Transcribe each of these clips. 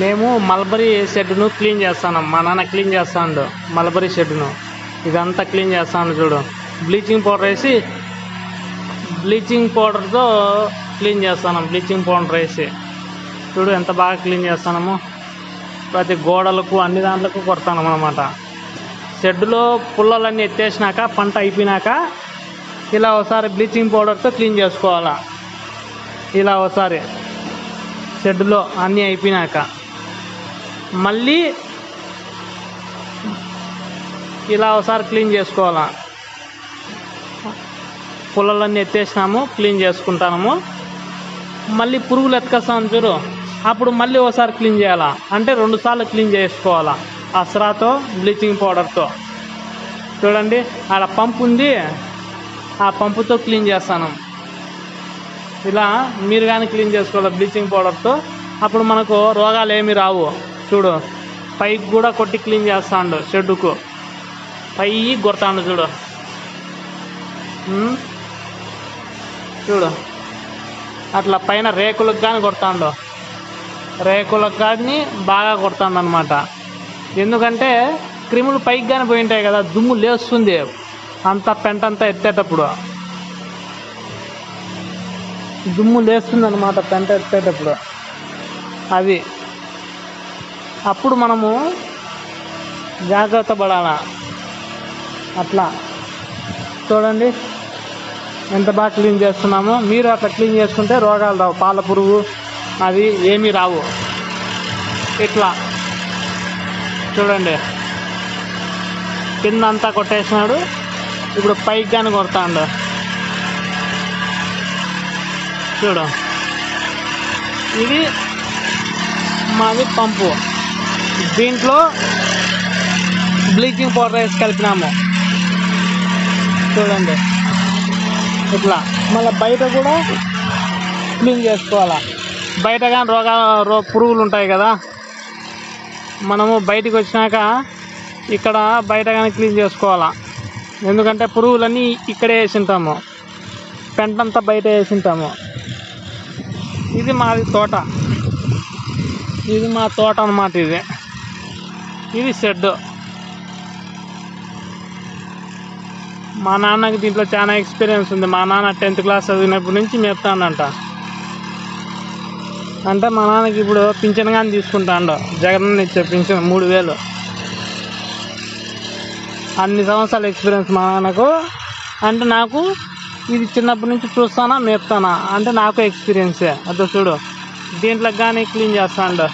మేము mulberry షెడ్ను clean చేస్తాను మా నాన్న క్లీన్ చేస్తాడు మల్బరీ షెడ్ను. ఇదంతా క్లీన్ చేస్తాను చూడు. బ్లీచింగ్ పౌడర్ వేసి బ్లీచింగ్ పౌడర్తో క్లీన్ చేస్తాను బ్లీచింగ్ పౌడర్ వేసి. చూడు ఎంత బాగా క్లీన్ చేస్తాము ప్రతి గోడలకు అన్ని దాంట్లకు కొడతాను అనమాట షెడ్లో పుల్లలన్నీ ఎత్తేసినాక పంట అయిపోయినాక ఇలా ఒకసారి బ్లీచింగ్ పౌడర్తో క్లీన్ చేసుకోవాలా. ఇలా ఒకసారి. షెడ్లో అన్నీ అయిపోయినాక. మళ్ళీ ఇలా ఒకసారి క్లీన్ చేసుకోవాలా? పుల్లలన్నీ ఎత్తేసినాము క్లీన్ చేసుకుంటాము మళ్ళీ పురుగులు ఎత్తుకొస్తాము చూడు. అప్పుడు మళ్ళీ ఒకసారి క్లీన్ చేయాలా? అంటే రెండు సార్లు క్లీన్ చేసుకోవాలా? అసరాతో బ్లీచింగ్ పౌడర్తో. చూడండి ఆడ పంపు ఉంది. ఆ పంపుతో క్లీన్ చేస్తాను. ఇలా మీరు కానీ క్లీన్ చేసుకోవాలి బ్లీచింగ్ పౌడర్తో? అప్పుడు మనకు రోగాలు ఏమి రావు. చూడు. పైకి కూడా కొట్టి క్లీన్ చేస్తాడు షెడ్డుకు. పై కొడతాడు చూడు. చూడు. అట్లా పైన రేకులకు కానీ కొడతాడు. రేకులకు కానీ బాగా కొడతాడు అనమాట ఎందుకంటే క్రిములు పైకి కానీ పోయి ఉంటాయి కదా దుమ్ము లేస్తుంది. అంత పెంట అంతా ఎత్తేటప్పుడు. దుమ్ము లేస్తుంది అనమాట పెంట ఎత్తేటప్పుడు. అది. అప్పుడు మనము జాగ్రత్త పడాలా? అట్లా. చూడండి. ఎంత బాగా క్లీన్ చేస్తున్నామో. మీరు అట్లా క్లీన్ చేసుకుంటే రోగాలు రావు. పాల పురుగు అది ఏమీ రావు. ఇట్లా. చూడండి. కింద అంతా కొట్టేసినాడు. ఇప్పుడు పైకి కానీ కొడతాడు. చూడు. ఇది మాది పంపు. దీంట్లో బ్లీచింగ్ పౌడర్ వేసి కలిపినాము. చూడండి. ఇట్లా. మళ్ళీ బయట కూడా క్లీన్ చేసుకోవాలా. బయట కానీ రోగా రో పురుగులు ఉంటాయి కదా. మనము బయటికి వచ్చినాక ఇక్కడ బయట కానీ క్లీన్ చేసుకోవాలా. ఎందుకంటే పురుగులన్నీ ఇక్కడే వేసింటాము. పెంటంతా బయట వేసింటాము. ఇది మాది తోట. ఇది మా తోట అన్నమాట ఇది. ఇది షెడ్ మా నాన్నకి దీంట్లో చాలా ఎక్స్పీరియన్స్ ఉంది. మా నాన్న టెన్త్ క్లాస్ చదివినప్పటి నుంచి మేపుతానంట. అంటే మా నాన్నకి ఇప్పుడు పింఛన్ కానీ తీసుకుంటాడు. జగన్ ఇచ్చే పింఛన్ మూడు వేలు. అన్ని సంవత్సరాల ఎక్స్పీరియన్స్ మా నాన్నకు. అంటే నాకు ఇది చిన్నప్పటి నుంచి చూస్తానా మేపుతానా? అంటే నాకు ఎక్స్పీరియన్సే. అదో చూడు. దీంట్లో కానీ క్లీన్ చేస్తాడు.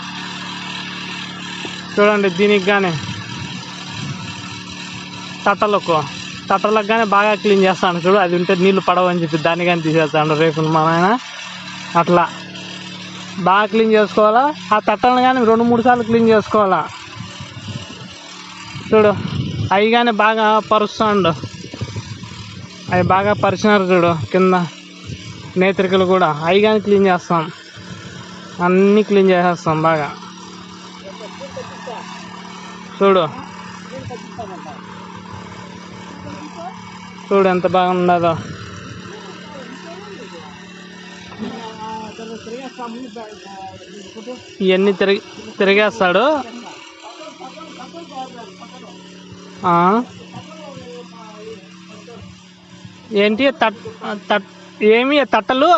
చూడండి దీనికి కానీ తట్టలకు తట్టలకు కానీ బాగా క్లీన్ చేస్తాను చూడు అది ఉంటే నీళ్ళు పడవని చెప్పి దాన్ని కానీ తీసేస్తాడు రేకులు మా నాయన అట్లా. బాగా క్లీన్ చేసుకోవాలా? ఆ తట్టలను కానీ రెండు మూడు సార్లు క్లీన్ చేసుకోవాలా? చూడు అవి కానీ బాగా పరుస్తాడు. అవి బాగా పరిచినారు చూడు కింద నేత్రికలు కూడా. అవి కానీ క్లీన్ చేస్తాం. అన్నీ క్లీన్ చేసేస్తాం బాగా. చూడు. చూడు ఎంత బాగుండదో ఇవన్నీ తిరిగి తిరిగేస్తాడు. ఏంటి తట్ తట్ ఏమి తట్టలు?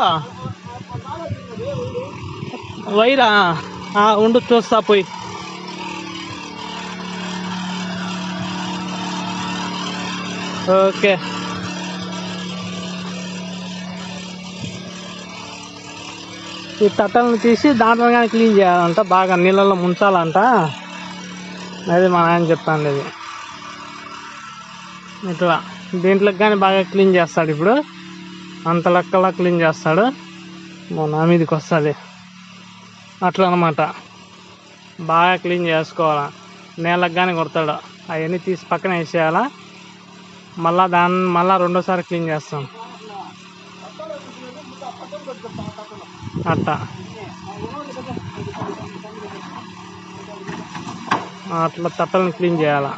వైరా? ఉండు చూస్తా పోయి. ఓకే ఈ తట్టలను తీసి దాంట్లో కానీ క్లీన్ చేయాలంట. బాగా నీళ్ళల్లో ముంచాలంట. అది మా నాయన చెప్తాను ఇది. ఇట్లా దీంట్లోకి కానీ బాగా క్లీన్ చేస్తాడు ఇప్పుడు. అంత లెక్కలా క్లీన్ చేస్తాడు. మా నా మీదకి వస్తుంది. అట్లా అనమాట బాగా క్లీన్ చేసుకోవాలా. నేలకు కానీ కొడతాడు. అవన్నీ తీసి పక్కన వేసేయాలా. మళ్ళా దాన్ని మళ్ళీ రెండోసారి క్లీన్ చేస్తాం. అట్లా అట్లా తట్టలను క్లీన్ చేయాలా.